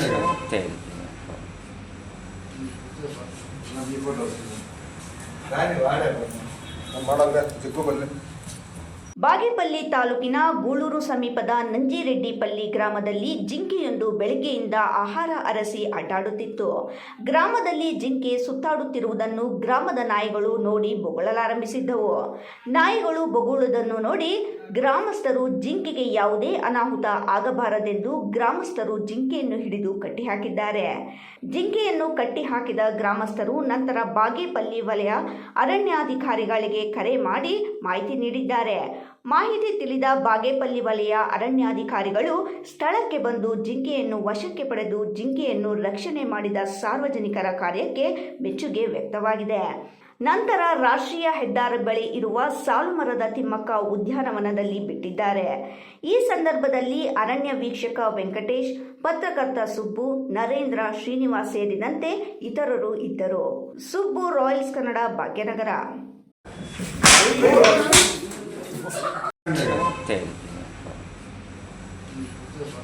சரி. நான் வாடகை மடங்க திக்கு பண்ணு. ಬಾಗೇಪಲ್ಲಿ ತಾಲೂಕಿನ ಗೂಳೂರು ಸಮೀಪದ ನಂಜಿರೆಡ್ಡಿಪಲ್ಲಿ ಗ್ರಾಮದಲ್ಲಿ ಜಿಂಕೆಯೊಂದು ಬೆಳಗ್ಗೆಯಿಂದ ಆಹಾರ ಅರಸಿ ಅಡ್ಡಾಡುತ್ತಿತ್ತು. ಗ್ರಾಮದಲ್ಲಿ ಜಿಂಕೆ ಸುತ್ತಾಡುತ್ತಿರುವುದನ್ನು ಗ್ರಾಮದ ನಾಯಿಗಳು ನೋಡಿ ಬೊಗಳಲಾರಂಭಿಸಿದ್ದವು. ನಾಯಿಗಳು ಬೊಗಳುವುದನ್ನು ನೋಡಿ ಗ್ರಾಮಸ್ಥರು ಜಿಂಕೆಗೆ ಯಾವುದೇ ಅನಾಹುತ ಆಗಬಾರದೆಂದು ಗ್ರಾಮಸ್ಥರು ಜಿಂಕೆಯನ್ನು ಹಿಡಿದು ಕಟ್ಟಿಹಾಕಿದ್ದಾರೆ. ಜಿಂಕೆಯನ್ನು ಕಟ್ಟಿಹಾಕಿದ ಗ್ರಾಮಸ್ಥರು ನಂತರ ಬಾಗೇಪಲ್ಲಿ ವಲಯ ಅರಣ್ಯಾಧಿಕಾರಿಗಳಿಗೆ ಕರೆ ಮಾಡಿ ಮಾಹಿತಿ ನೀಡಿದ್ದಾರೆ. ಮಾಹಿತಿ ತಿಳಿದ ಬಾಗೇಪಲ್ಲಿ ವಲಯ ಅರಣ್ಯಾಧಿಕಾರಿಗಳು ಸ್ಥಳಕ್ಕೆ ಬಂದು ಜಿಂಕೆಯನ್ನು ವಶಕ್ಕೆ ಪಡೆದು ಜಿಂಕೆಯನ್ನು ರಕ್ಷಣೆ ಮಾಡಿದ ಸಾರ್ವಜನಿಕರ ಕಾರ್ಯಕ್ಕೆ ಮೆಚ್ಚುಗೆ ವ್ಯಕ್ತವಾಗಿದೆ. ನಂತರ ರಾಷ್ಟ್ರೀಯ ಹೆದ್ದಾರಿ ಬಳಿ ಇರುವ ಸಾಲುಮರದ ತಿಮ್ಮಕ್ಕ ಉದ್ಯಾನವನದಲ್ಲಿ ಬಿಟ್ಟಿದ್ದಾರೆ. ಈ ಸಂದರ್ಭದಲ್ಲಿ ಅರಣ್ಯ ವೀಕ್ಷಕ ವೆಂಕಟೇಶ್, ಪತ್ರಕರ್ತ ಸುಬ್ಬು, ನರೇಂದ್ರ ಶ್ರೀನಿವಾಸ್ ಸೇರಿದಂತೆ ಇತರರು ಇದ್ದರು. ಸುಬ್ಬು ರಾಯಲ್ಸ್ ಕನ್ನಡ, ಭಾಗ್ಯನಗರ.